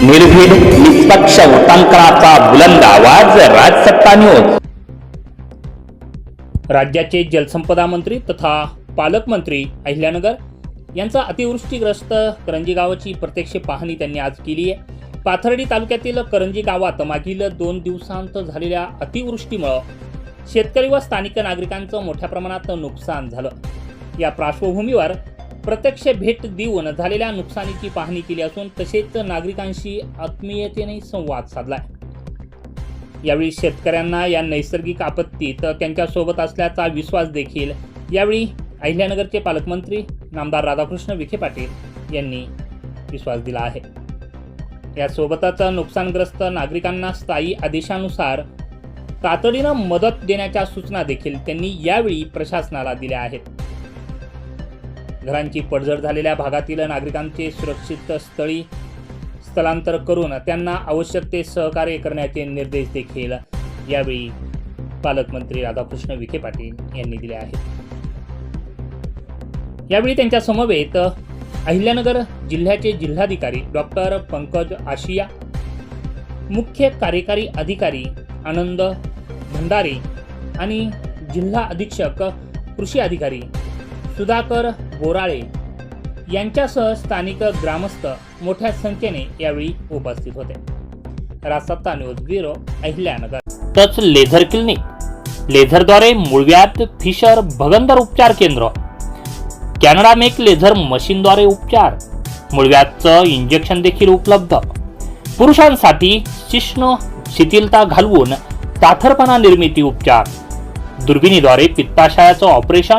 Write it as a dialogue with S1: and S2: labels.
S1: निर्भीड निष्पक्ष उटांकनाचा बुलंद आवाज राजसत्ता न्यूज
S2: राज्याचे जलसंपदा मंत्री तथा पालकमंत्री अहिल्यानगर यांचा अतिवृष्टीग्रस्त करंजी गावाची प्रत्यक्ष पाहणी त्यांनी आज केली आहे. पाथर्डी तालुक्यातील करंजी गावात मागील दोन दिवसांत झालेल्या अतिवृष्टीमुळं शेतकरी व स्थानिक नागरिकांचं मोठ्या प्रमाणात नुकसान झालं. या पार्श्वभूमीवर प्रत्यक्ष भेट देऊन झालेल्या नुकसानीची पाहणी केली असून तसेच नागरिकांशी आत्मीयतेने संवाद साधलाय. यावेळी शेतकऱ्यांना या नैसर्गिक आपत्तीत त्यांच्यासोबत असल्याचा विश्वास देखील यावेळी अहिल्यानगरचे पालकमंत्री नामदार राधाकृष्ण विखे पाटील यांनी विश्वास दिला आहे. यासोबतच नुकसानग्रस्त नागरिकांना स्थायी आदेशानुसार तातडीनं मदत देण्याच्या सूचना देखील त्यांनी यावेळी प्रशासनाला दिल्या आहेत. घरांची पडझड झालेल्या भागातील नागरिकांचे सुरक्षित स्थळी स्थलांतर करून त्यांना आवश्यक ते सहकार्य करण्याचे निर्देश देखील यावेळी पालकमंत्री राधाकृष्ण विखे पाटील यांनी दिले आहेत. यावेळी त्यांच्या समवेत अहिल्यानगर जिल्ह्याचे जिल्हाधिकारी डॉक्टर पंकज आशिया मुख्य कार्यकारी अधिकारी आनंद भंडारी आणि जिल्हा अधीक्षक कृषी अधिकारी सुधाकर बोराळे यांच्यासह स्थानिक ग्रामस्थ मोठ्या संख्येने यावेळी उपस्थित होते. रासत्ता न्यूज ब्युरो अहिल्यानगर. तच लेझर क्लिनिक. लेझरद्वारे मुळव्यात फिशर भगंदर उपचार केंद्र. कॅनडा मेक लेझर मशीनद्वारे उपचार. मुळव्यातचं इंजेक्शन देखील उपलब्ध. पुरुषांसाठी शिष्ण शिथिलता घालवून ताठरपणा निर्मिती उपचार. दुर्बिणीद्वारे पित्ताशयाचं ऑपरेशन